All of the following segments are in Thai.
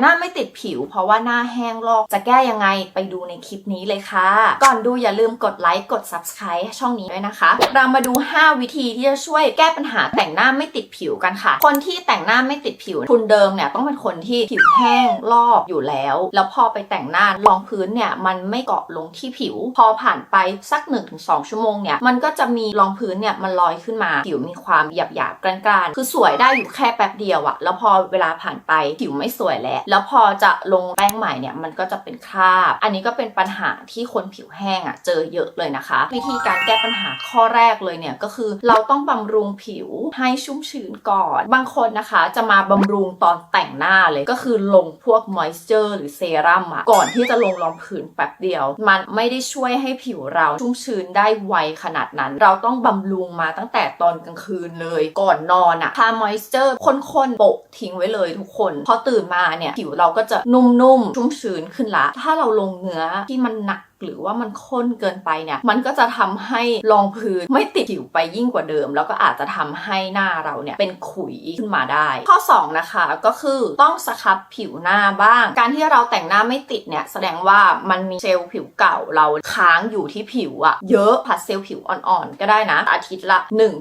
หน้าไม่ติดผิว เพราะว่าหน้าแห้งลอกจะแก้ยังไงไปดูในคลิปนี้เลยค่ะ ก่อนดูอย่าลืมกดไลค์กด subscribe ช่องนี้ด้วยนะคะ เรามาดู 5 วิธีที่จะช่วยแก้ปัญหาแต่งหน้าไม่ติดผิวกันค่ะ คนที่แต่งหน้าไม่ติดผิวทุนเดิมเนี่ยต้องเป็นคนที่ผิวแห้งลอกอยู่แล้ว แล้วพอไปแต่งหน้ารองพื้นเนี่ยมันไม่เกาะลงที่ผิว พอผ่านไปสัก 1-2 ชั่วโมงเนี่ยมันก็จะมีรองพื้นเนี่ยมันลอยขึ้นมาผิวมีความหยาบหยาบๆกร้านๆคือสวยได้อยู่แค่แป๊บเดียวอะแล้วพอเวลาผ่านไปผิวไม่สวยแล้วแล้วพอจะลงแป้งใหม่เนี่ยมันก็จะเป็นคราบ อันนี้ก็เป็นปัญหาที่คนผิวแห้งอะเจอเยอะเลยนะคะ วิธีการแก้ปัญหาข้อแรกเลยเนี่ยก็คือเราต้องบำรุงผิวให้ชุ่มชื้นก่อน บางคนนะคะจะมาบำรุงตอนแต่งหน้าเลยก็คือลงพวกมอยส์เจอร์หรือเซรั่มอะก่อนที่จะลงรองพื้นแป๊บเดียว มันไม่ได้ช่วยให้ผิวเราชุ่มชื้นได้ไวขนาดนั้น เราต้องบำรุงมาตั้งแต่ตอนกลางคืนเลย ก่อนนอนอะทามอยส์เจอร์ข้นๆโปะทิ้งไว้เลยทุกคนพอตื่นมาเนี่ยผิวเราก็จะนุ่มๆชุ่มชื้นขึ้นละ ถ้าเราลงเนื้อที่มันหนัก หรือว่ามันข้นเกินไปเนี่ย มันก็จะทำให้รองพื้นไม่ติดผิวไปยิ่งกว่าเดิม แล้วก็อาจจะทำให้หน้าเราเนี่ยเป็นขุยขึ้นมาได้ ข้อ 2 นะคะก็คือต้องสครับผิวหน้าบ้าง การที่เราแต่งหน้าไม่ติดเนี่ยแสดงว่ามันมีเซลล์ผิวเก่าเราค้างอยู่ที่ผิวอะเยอะผัดเซลล์ผิวอ่อนๆก็ได้นะ อาทิตย์ละ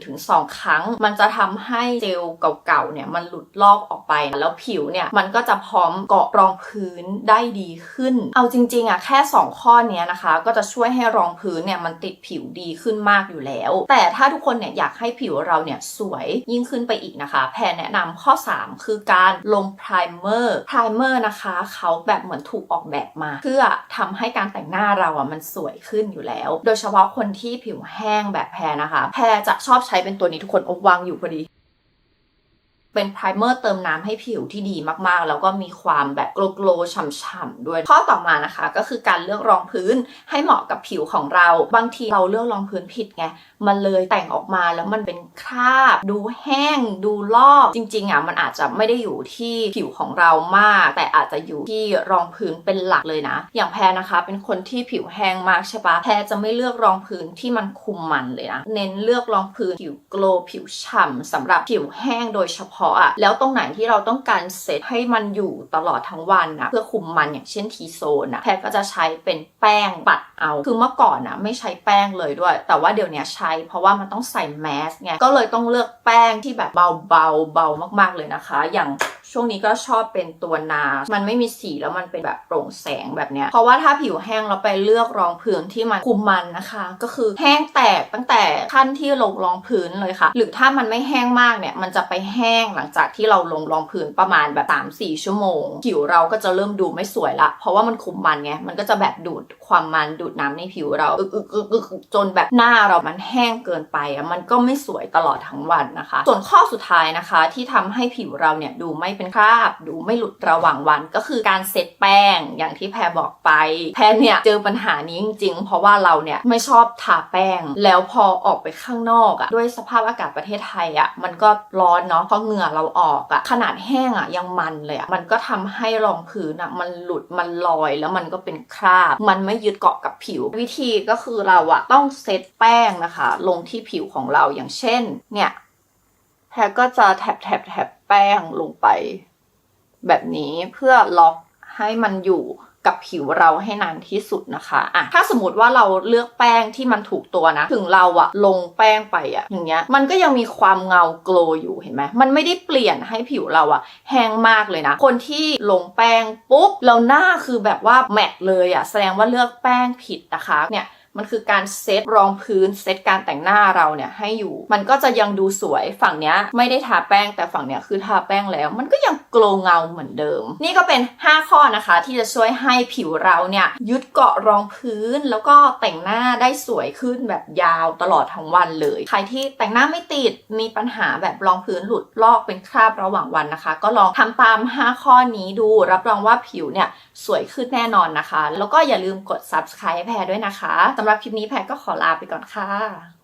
1-2 ครั้ง มันจะทำให้เซลล์เก่าๆเนี่ยมันหลุดลอกออกไป แล้วผิวเนี่ยมันก็จะพร้อมเกาะรองพื้นได้ดีขึ้น เอาจริงๆอะแค่ 2 ข้อเนี้ยนะคะ ก็จะช่วยให้รองพื้นเนี่ยมันติดผิวดีขึ้นมากอยู่แล้ว แต่ถ้าทุกคนเนี่ยอยากให้ผิวเราเนี่ยสวยยิ่งขึ้นไปอีกนะคะ แพรแนะนำข้อ 3 คือการลงไพรเมอร์ไพรเมอร์นะคะเขาแบบเหมือนถูกออกแบบมา เพื่อทำให้การแต่งหน้าเราอะมันสวยขึ้นอยู่แล้ว โดยเฉพาะคนที่ผิวแห้งแบบแพรนะคะ แพรจะชอบใช้เป็นตัวนี้ทุกคนอาวางอยู่พอดี เป็นไพรเมอร์เติมน้ำให้ผิวที่ดีมากๆ แล้วก็มีความแบบโกลโกลฉ่ำๆด้วย ข้อต่อมานะคะ ก็คือการเลือกรองพื้นให้เหมาะกับผิวของเรา บางทีเราเลือกรองพื้นผิดไง มันเลยแต่งออกมาแล้วมันเป็นคราบ ดูแห้ง ดูลอก จริงๆอะมันอาจจะไม่ได้อยู่ที่ผิวของเรามาก แต่อาจจะอยู่ที่รองพื้นเป็นหลักเลยนะ อย่างแพรนะคะ เป็นคนที่ผิวแห้งมากใช่ปะแพรจะไม่เลือกรองพื้นที่มันคุมมันเลยนะ เน้นเลือกรองพื้นผิวโกลผิวฉ่ำสำหรับผิวแห้งโดยเฉพาะพาะอะแล้วตรงไหนที่เราต้องการเซตให้มันอยู่ตลอดทั้งวันนะเพื่อคุมมันอย่างเช่นทีโซนนะแพรก็จะใช้เป็นแป้งปัดเอา คือเมื่อก่อนนะไม่ใช้แป้งเลยด้วย แต่ว่าเดี๋ยวนี้ใช้เพราะว่ามันต้องใส่แมสไงก็เลยต้องเลือกแป้งที่แบบเบาๆเบามากๆเลยนะคะ อย่าง ช่วงนี้ก็ชอบเป็นตัวนา มันไม่มีสีแล้วมันเป็นแบบโปร่งแสงแบบเนี้ย เพราะว่าถ้าผิวแห้งเราไปเลือกรองพื้นที่มันคุมมันนะคะ ก็คือแห้งแตกตั้งแต่ขั้นที่ลงรองพื้นเลยค่ะ หรือถ้ามันไม่แห้งมากเนี่ย มันจะไปแห้งหลังจากที่เราลงรองพื้นประมาณแบบ3-4ชั่วโมง ผิวเราก็จะเริ่มดูไม่สวยละ เพราะว่ามันคุมมันไง มันก็จะแบบดูดความมันดูดน้ำในผิวเราอึกอึกอึกอึกจนแบบหน้าเรามันแห้งเกินไปอะ มันก็ไม่สวยตลอดทั้งวันนะคะ ส่วนข้อสุดท้ายนะคะ ที่ทำให้ผิวเราเนี่ยดูไม่เป็นคราบดูไม่หลุดระหว่างวันก็คือการเซตแป้งอย่างที่แพรบอกไป แพรเนี่ยเจอปัญหานี้จริงๆ เพราะว่าเราเนี่ยไม่ชอบทาแป้ง แล้วพอออกไปข้างนอกอะด้วยสภาพอากาศประเทศไทยอะมันก็ร้อนเนาะเพราะเหงื่อเราออกอะขนาดแห้งอะยังมันเลยอะมันก็ทำให้รองพื้นอะมันหลุดมันลอยแล้วมันก็เป็นคราบ มันไม่ยึดเกาะกับผิว วิธีก็คือเราอะต้องเซตแป้งนะคะ ลงที่ผิวของเราอย่างเช่นเนี่ย แพรก็จะแถบแถบแถบแป้งลงไป แบบนี้เพื่อล็อกให้มันอยู่กับผิวเราให้นานที่สุดนะคะอะถ้าสมมติว่าเราเลือกแป้งที่มันถูกตัวนะ ถึงเราอะลงแป้งไปอะอย่างเงี้ย มันก็ยังมีความเงาโกลอยู่เห็นไหมมันไม่ได้เปลี่ยนให้ผิวเราอะแห้งมากเลยนะ คนที่ลงแป้งปุ๊บเราหน้าคือแบบว่าแมตเลยอะแสดงว่าเลือกแป้งผิดนะคะ เนี่ย มันคือการเซตรองพื้นเซตการแต่งหน้าเราเนี่ยให้อยู่ มันก็จะยังดูสวยฝั่งเนี้ยไม่ได้ทาแป้งแต่ฝั่งเนี้ยคือทาแป้งแล้ว มันก็ยังโกลเงาเหมือนเดิม นี่ก็เป็น 5 ข้อนะคะ ที่จะช่วยให้ผิวเราเนี่ยยึดเกาะรองพื้น แล้วก็แต่งหน้าได้สวยขึ้นแบบยาวตลอดทั้งวันเลย ใครที่แต่งหน้าไม่ติดมีปัญหาแบบรองพื้นหลุดลอกเป็นคราบระหว่างวันนะคะ ก็ลองทำตาม 5 ข้อนี้ดู รับรองว่าผิวเนี่ยสวยขึ้นแน่นอนนะคะ แล้วก็อย่าลืมกด subscribe แพรด้วยนะคะสำหรับำหรับคลิปนี้แพรก็ขอลาไปก่อนค่ะ